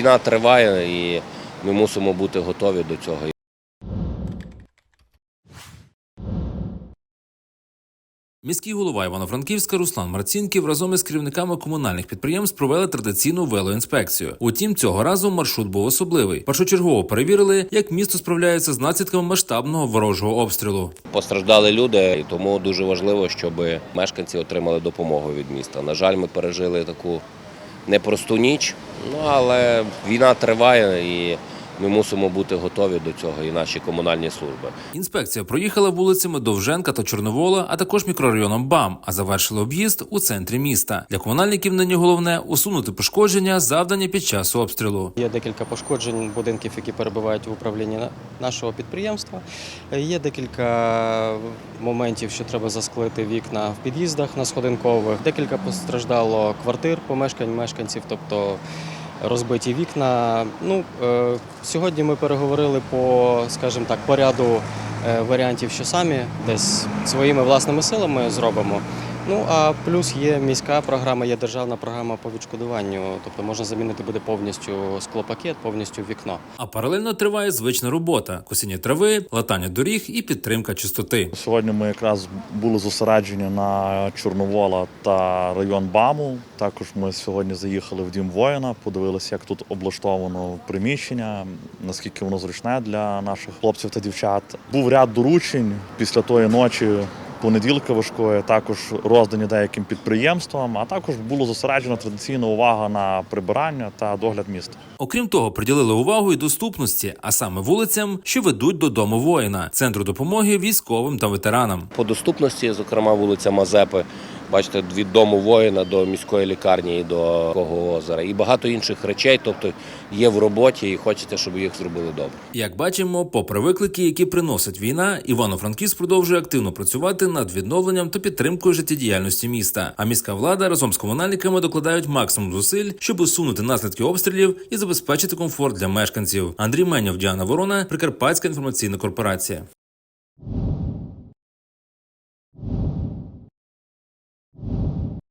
війна триває і ми мусимо бути готові до цього. Міський голова Івано-Франківська Руслан Марцінків разом із керівниками комунальних підприємств провели традиційну велоінспекцію. Утім, цього разу маршрут був особливий. Першочергово перевірили, як місто справляється з наслідками масштабного ворожого обстрілу. Постраждали люди, і тому дуже важливо, щоб мешканці отримали допомогу від міста. На жаль, ми пережили таку непросту ніч, ну але війна триває і ми мусимо бути готові до цього, і наші комунальні служби. Інспекція проїхала вулицями Довженка та Чорновола, а також мікрорайоном БАМ, а завершили об'їзд у центрі міста. Для комунальників нині головне усунути пошкодження, завдані під час обстрілу. Є декілька пошкоджень будинків, які перебувають в управлінні нашого підприємства. Є декілька моментів, що треба засклити вікна в під'їздах на сходинкових. Декілька постраждало квартир, помешкань мешканців, тобто розбиті вікна. Ну, е, сьогодні ми переговорили по, скажімо так, по ряду е, варіантів, що самі десь своїми власними силами зробимо. Ну а плюс є міська програма, є державна програма по відшкодуванню. Тобто можна замінити буде повністю склопакет, повністю вікно. А паралельно триває звична робота: косіння трави, латання доріг і підтримка чистоти. Сьогодні ми якраз були зосереджені на Чорновола та район БАМу. Також ми сьогодні заїхали в дім воїна, подивилися, як тут облаштовано приміщення, наскільки воно зручне для наших хлопців та дівчат. Був ряд доручень після тої ночі. Понеділка важкої також роздані деяким підприємствам, а також було зосереджена традиційна увага на прибирання та догляд міста. Окрім того, приділили увагу і доступності, а саме вулицям, що ведуть до дому воїна, центру допомоги військовим та ветеранам. По доступності, зокрема, вулиця Мазепи, бачите, від дому воїна до міської лікарні і до Кого озера, і багато інших речей, тобто є в роботі, і хочеться, щоб їх зробили добре. Як бачимо, попри виклики, які приносить війна, Івано-Франківськ продовжує активно працювати над відновленням та підтримкою життєдіяльності міста. А міська влада разом з комунальниками докладають максимум зусиль, щоб усунути наслідки обстрілів і забезпечити комфорт для мешканців. Андрій Менєв, Діана Ворона, Прикарпатська інформаційна корпорація.